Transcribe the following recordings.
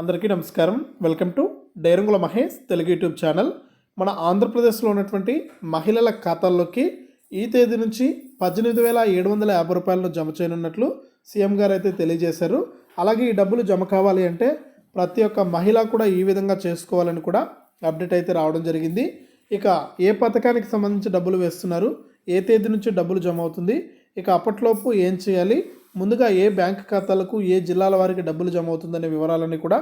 అందరికీ నమస్కారం. Welcome to డైరంగుల మహేష్ తెలుగు యూట్యూబ్ ఛానల్. మన ఆంధ్రప్రదేశ్లో ఉన్నటువంటి మహిళల ఖాతాల్లోకి ఈ తేదీ నుంచి పద్దెనిమిది వేల ఏడు వందల యాభై రూపాయలను జమ చేయనున్నట్లు సీఎం గారు అయితే తెలియజేశారు. అలాగే ఈ డబ్బులు జమ కావాలి అంటే ప్రతి ఒక్క మహిళ కూడా ఈ విధంగా చేసుకోవాలని కూడా అప్డేట్ అయితే రావడం జరిగింది. ఇక ఏ పథకానికి సంబంధించి డబ్బులు వేస్తున్నారు? ఏ తేదీ నుంచి డబ్బులు జమ అవుతుంది? ఇక అప్పట్లోపు ఏం చేయాలి? ముందుగా ఏ బ్యాంక్ ఖాతాలకు ఏ జిల్లాల వారికి డబ్బులు జమ అవుతుందనే వివరాలన్నీ కూడా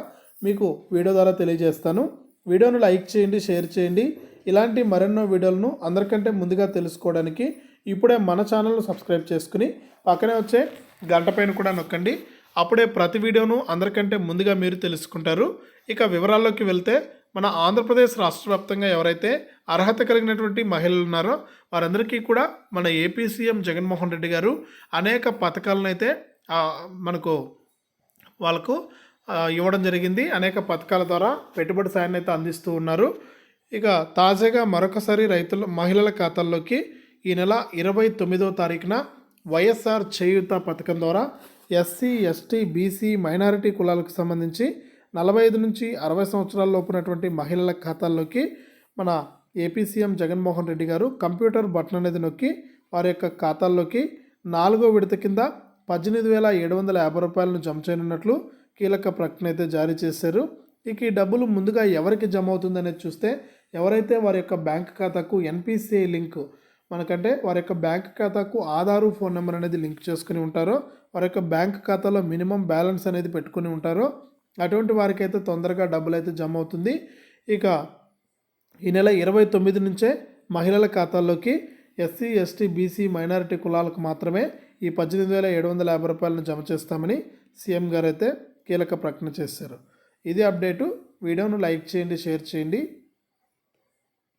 మీకు వీడియో ద్వారా తెలియజేస్తాను. వీడియోను లైక్ చేయండి షేర్ చేయండి. ఇలాంటి మరెన్నో వీడియోలను అందరికంటే ముందుగా తెలుసుకోవడానికి ఇప్పుడే మన ఛానల్ను సబ్స్క్రైబ్ చేసుకుని పక్కనే వచ్చే గంట పైన కూడా నొక్కండి. అప్పుడే ప్రతి వీడియోను అందరికంటే ముందుగా మీరు తెలుసుకుంటారు. ఇక వివరాల్లోకి వెళ్తే మన ఆంధ్రప్రదేశ్ రాష్ట్ర వ్యాప్తంగా ఎవరైతే అర్హత కలిగినటువంటి మహిళలు ఉన్నారో వారందరికీ కూడా మన ఏపీ సీఎం జగన్మోహన్ రెడ్డి గారు అనేక పథకాలను అయితే మనకు వాళ్ళకు ఇవ్వడం జరిగింది. అనేక పథకాల ద్వారా పెట్టుబడి సాయాన్ని అయితే అందిస్తూ ఉన్నారు. ఇక తాజాగా మరొకసారి రైతుల మహిళల ఖాతాల్లోకి ఈ నెల ఇరవై తొమ్మిదవ తారీఖున వైఎస్ఆర్ చేయూత పథకం ద్వారా ఎస్సీ ఎస్టీ బీసీ మైనారిటీ కులాలకు సంబంధించి నలభై ఐదు నుంచి అరవై సంవత్సరాల లోపునటువంటి మహిళల ఖాతాల్లోకి మన ఏపీ సీఎం జగన్మోహన్ రెడ్డి గారు కంప్యూటర్ బటన్ అనేది నొక్కి వారి యొక్క ఖాతాల్లోకి నాలుగో విడత కింద పద్దెనిమిది వేల ఏడు వందల యాభై రూపాయలను జమ చేయనున్నట్లు కీలక ప్రకటన అయితే జారీ చేశారు. ఇక ఈ డబ్బులు ముందుగా ఎవరికి జమ అవుతుందనేది చూస్తే ఎవరైతే వారి యొక్క బ్యాంక్ ఖాతాకు ఎన్పిసిఐ లింక్ మనకంటే వారి యొక్క బ్యాంక్ ఖాతాకు ఆధారు ఫోన్ నెంబర్ అనేది లింక్ చేసుకుని ఉంటారో వారి యొక్క బ్యాంక్ ఖాతాలో మినిమం బ్యాలెన్స్ అనేది పెట్టుకుని ఉంటారో అటువంటి వారికి అయితే తొందరగా డబ్బులు అయితే జమ అవుతుంది ఇక ఈ నెల ఇరవై తొమ్మిది నుంచే మహిళల ఖాతాల్లోకి ఎస్సీ ఎస్టీ బీసీ మైనారిటీ కులాలకు మాత్రమే ఈ పద్దెనిమిది వేల ఏడు వందల యాభై రూపాయలను జమ చేస్తామని సీఎం గారు అయితే కీలక ప్రకటన చేశారు. ఇది అప్డేటు. వీడియోను లైక్ చేయండి షేర్ చేయండి.